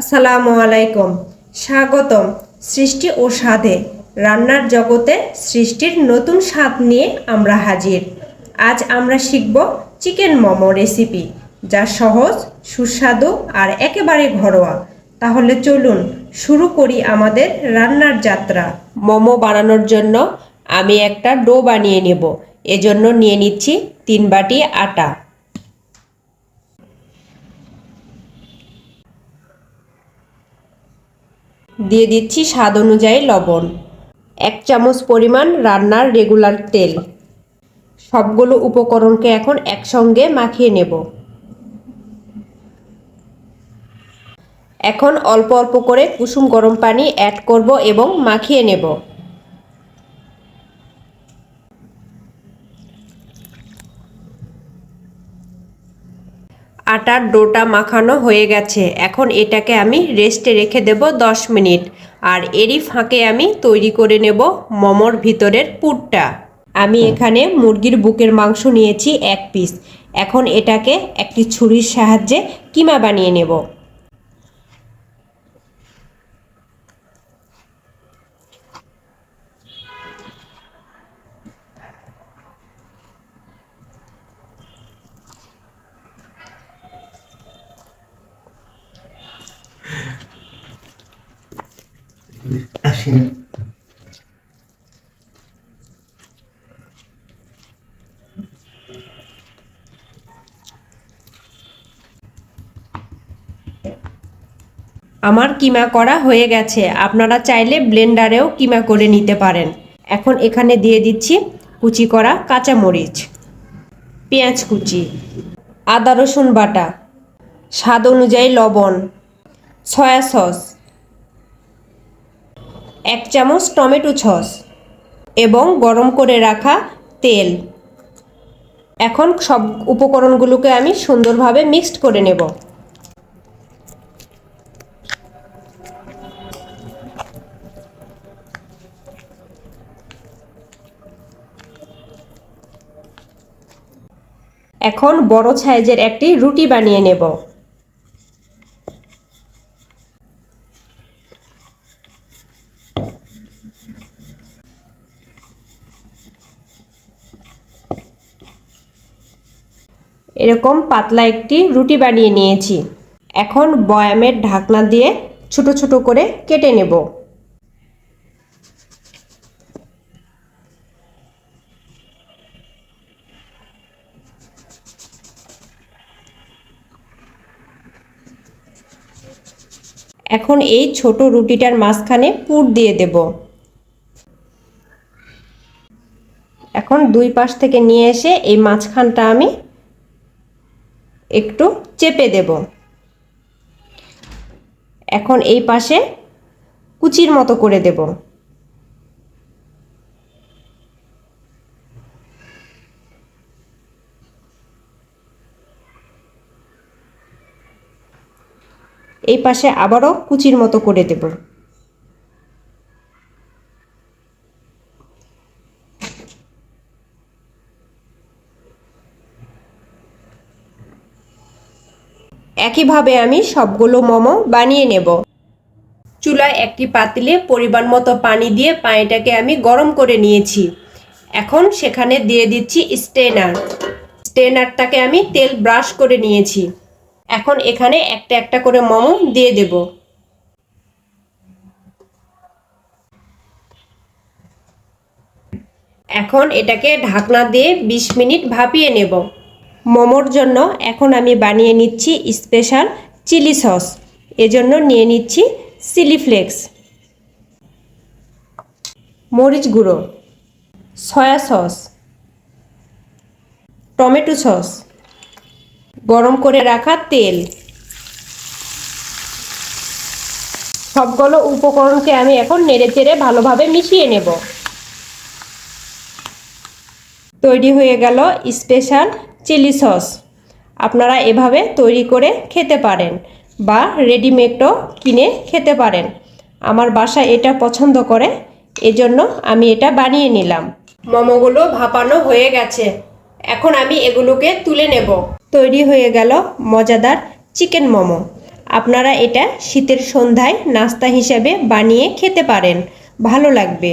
আসসালামু আলাইকুম। স্বাগতম সৃষ্টি ও স্বাদে। রান্নার জগতে সৃষ্টির নতুন স্বাদ নিয়ে আমরা হাজির। আজ আমরা শিখব চিকেন মোমো রেসিপি, যা সহজ, সুস্বাদু আর একেবারে ঘরোয়া। তাহলে চলুন শুরু করি আমাদের রান্নার যাত্রা। মোমো বানানোর জন্য আমি একটা ডো বানিয়ে নেব। এজন্য নিয়ে নিচ্ছি তিন বাটি আটা। দিয়ে দিচ্ছি স্বাদ অনুযায়ী লবণ। এক চামচ পরিমাণ রান্নার রেগুলার তেল। সবগুলো উপকরণকে এখন একসঙ্গে মাখিয়ে নেব। এখন অল্প অল্প করে কুসুম গরম পানি অ্যাড করব এবং মাখিয়ে নেব। আটার ডোটা মাখানো হয়ে গেছে। এখন এটাকে আমি রেস্টে রেখে দেব দশ মিনিট। আর এরই ফাঁকে আমি তৈরি করে নেব মোমোর ভিতরের পুরটা। আমি এখানে মুরগির বুকের মাংস নিয়েছি এক পিস। এখন এটাকে একটি ছুরির সাহায্যে কিমা বানিয়ে নেব। আমার কিমা করা হয়ে গেছে। আপনারা চাইলে ব্লেন্ডারেও কিমা করে নিতে পারেন। এখন এখানে দিয়ে দিচ্ছি কুচি করা কাঁচামরিচ, পেঁয়াজ কুচি, আদা রসুন বাটা, স্বাদ অনুযায়ী লবণ, সয়া সস এক চামচ টমেটো সস এবং গরম করে রাখা তেল। এখন সব উপকরণগুলোকে আমি সুন্দরভাবে মিক্সড করে নেব। এখন বড় সাইজের একটি রুটি বানিয়ে নেব। এরকম পাতলা একটি রুটি বানিয়ে নিয়েছি। এখন বয়ামের ঢাকনা দিয়ে ছোট ছোট করে কেটে নেব। এখন এই ছোট রুটিটার মাঝখানে পুর দিয়ে দেব। এখন দুই পাশ থেকে নিয়ে এসে এই মাঝখানটা আমি একটু চেপে দেব। এখন এই পাশে কুচির মতো করে দেব। এই পাশে আবারও কুচির মতো করে দেব। একইভাবে আমি সবগুলো মোমো বানিয়ে নেব। চুলায় একটি পাতিলে পরিমাণ মতো পানি দিয়ে পানিটাকে আমি গরম করে নিয়েছি। এখন সেখানে দিয়ে দিচ্ছি স্টেনার স্টেনারটাকে আমি তেল ব্রাশ করে নিয়েছি। এখন এখানে একটা একটা করে মোমো দিয়ে দেব। এখন এটাকে ঢাকনা দিয়ে ২০ মিনিট ভাপিয়ে নেব। মোমোর জন্য এখন আমি বানিয়ে নিচ্ছি স্পেশাল চিলি সস। এজন্য নিয়ে নিচ্ছি চিলি ফ্লেক্স। মরিচ গুঁড়ো। Soya sauce. Tomato sauce. গরম করে রাখা তেল। সবগুলো উপকরণকে আমি এখন নেড়ে চেড়ে ভালোভাবে মিশিয়ে নেব। তৈরি হয়ে গেল স্পেশাল চিলি সস। আপনারা এভাবে তৈরি করে খেতে পারেন বা রেডিমেডও কিনে খেতে পারেন। আমার বাসা এটা পছন্দ করে, এজন্য আমি এটা বানিয়ে নিলাম। মোমোগুলো ভাপানো হয়ে গেছে। এখন আমি এগুলোকে তুলে নেব। তৈরি হয়ে গেল মজাদার চিকেন মোমো। আপনারা এটা শীতের সন্ধ্যায় নাস্তা হিসাবে বানিয়ে খেতে পারেন। ভালো লাগবে।